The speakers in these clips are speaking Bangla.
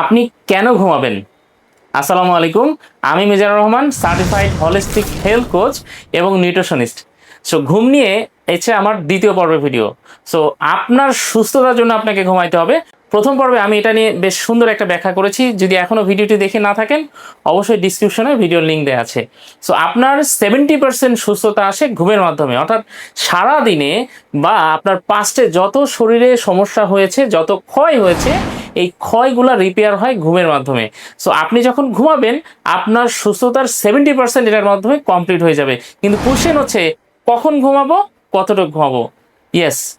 আপনি কেন ঘুমাবেন? আসসালামু আলাইকুম, আমি Mizanur Rahman certified holistic health coach এবং নিউট্রিশনিস্ট সো ঘুম নিয়ে এসে আমার দ্বিতীয় পর্বের ভিডিও সো আপনার সুস্থতার জন্য আপনাকে ঘুমাইতে হবে। প্রথম পর্বে আমি এটা নিয়ে বেশ সুন্দর একটা ব্যাখ্যা করেছি। যদি এখনও ভিডিওটি দেখে না থাকেন, অবশ্যই ডিসক্রিপশনে ভিডিওর লিঙ্ক দেওয়া আছে। সো আপনার সেভেন্টি পার্সেন্ট সুস্থতা আসে ঘুমের মাধ্যমে। অর্থাৎ সারা দিনে বা আপনার পাস্টে যত শরীরে সমস্যা হয়েছে, যত ক্ষয় হয়েছে এই ক্ষয়গুলো রিপেয়ার হয় ঘুমের মাধ্যমে। সো আপনি যখন ঘুমাবেন, আপনার সুস্থতার সেভেন্টি পার্সেন্ট এটার মাধ্যমে কমপ্লিট হয়ে যাবে। কিন্তু কোশ্চেন হচ্ছে, কখন ঘুমাবো, কতটুকু ঘুমাবো? ইয়েস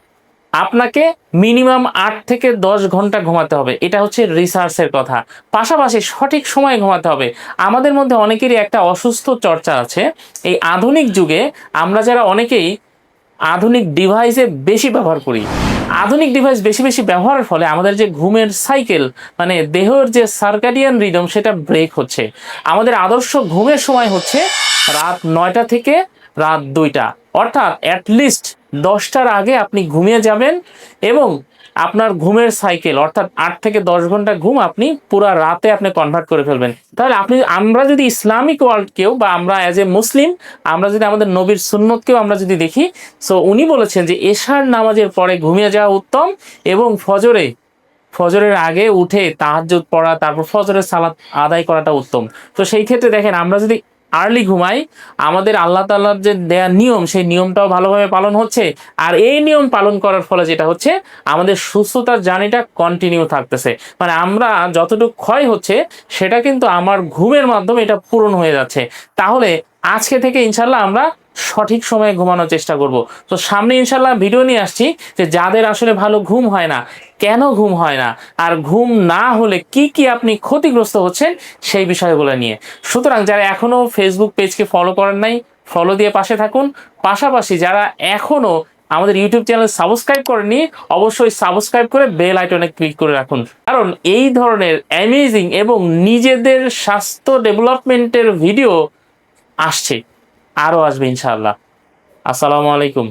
আপনাকে মিনিমাম আট থেকে দশ ঘণ্টা ঘুমাতে হবে। এটা হচ্ছে রিসার্চের কথা। পাশাপাশি সঠিক সময়ে ঘুমাতে হবে। আমাদের মধ্যে অনেকেরই একটা অসুস্থ চর্চা আছে। এই আধুনিক যুগে আমরা যারা অনেকেই আধুনিক ডিভাইসে বেশি ব্যবহার করি। আধুনিক ডিভাইস বেশি বেশি ব্যবহারের ফলে আমাদের যে ঘুমের সাইকেল মানে দেহের যে সার্কাডিয়ান রিদম সেটা ব্রেক হচ্ছে। আমাদের আদর্শ ঘুমের সময় হচ্ছে রাত নয়টা থেকে রাত দুইটা। অর্থাৎ অ্যাটলিস্ট দশটার আগে আপনি ঘুমিয়ে যাবেন এবং আপনার ঘুমের সাইকেল অর্থাৎ আট থেকে দশ ঘণ্টা ঘুম আপনি পুরো রাতে আপনি কনভার্ট করে ফেলবেন। তাহলে আপনি, আমরা যদি ইসলামিক ওয়ার্ল্ডকেও বা আমরা অ্যাজ এ মুসলিম, আমরা যদি আমাদের নবীর সুন্নতকেও আমরা যদি দেখি সো উনি বলেছেন যে এশার নামাজের পরে ঘুমিয়ে যাওয়া উত্তম এবং ফজরে, ফজরের আগে উঠে তাহাজ্জুদ পড়া, তারপর ফজরের সালাত আদায় করাটা উত্তম। তো সেই ক্ষেত্রে দেখেন, আমরা যদি আর্লি ঘুমাই, আমাদের আল্লাহ তাল্লার যে দেয়া নিয়ম, সেই নিয়মটাও ভালোভাবে পালন হচ্ছে। আর এই নিয়ম পালন করার ফলে যেটা হচ্ছে, আমাদের সুস্থতার জার্নিটা কন্টিনিউ থাকতেছে। মানে আমরা যতটুকু ক্ষয় হচ্ছে, সেটা কিন্তু আমার ঘুমের মাধ্যমে এটা পূরণ হয়ে যাচ্ছে। তাহলে আজকে থেকে ইনশাল্লাহ আমরা সঠিক সময়ে ঘুমানোর চেষ্টা করব। তো সামনে ইনশাল্লাহ ভিডিও নিয়ে আসছি যে যাদের আসলে ভালো ঘুম হয় না, কেন ঘুম হয় না, আর ঘুম না হলে কি কি আপনি ক্ষতিগ্রস্ত হচ্ছেন সেই বিষয়গুলো নিয়ে। সুতরাং যারা এখনও ফেসবুক পেজকে ফলো করেন নাই ফলো দিয়ে পাশে থাকুন। পাশাপাশি যারা এখনও আমাদের ইউটিউব চ্যানেল সাবস্ক্রাইব করেনি অবশ্যই সাবস্ক্রাইব করে বেল আইকনে ক্লিক করে রাখুন। কারণ এই ধরনের অ্যামেজিং এবং নিজেদের স্বাস্থ্য ডেভেলপমেন্টের ভিডিও আসছে আরও আসবে ইনশাআল্লাহ। আসসালামু আলাইকুম।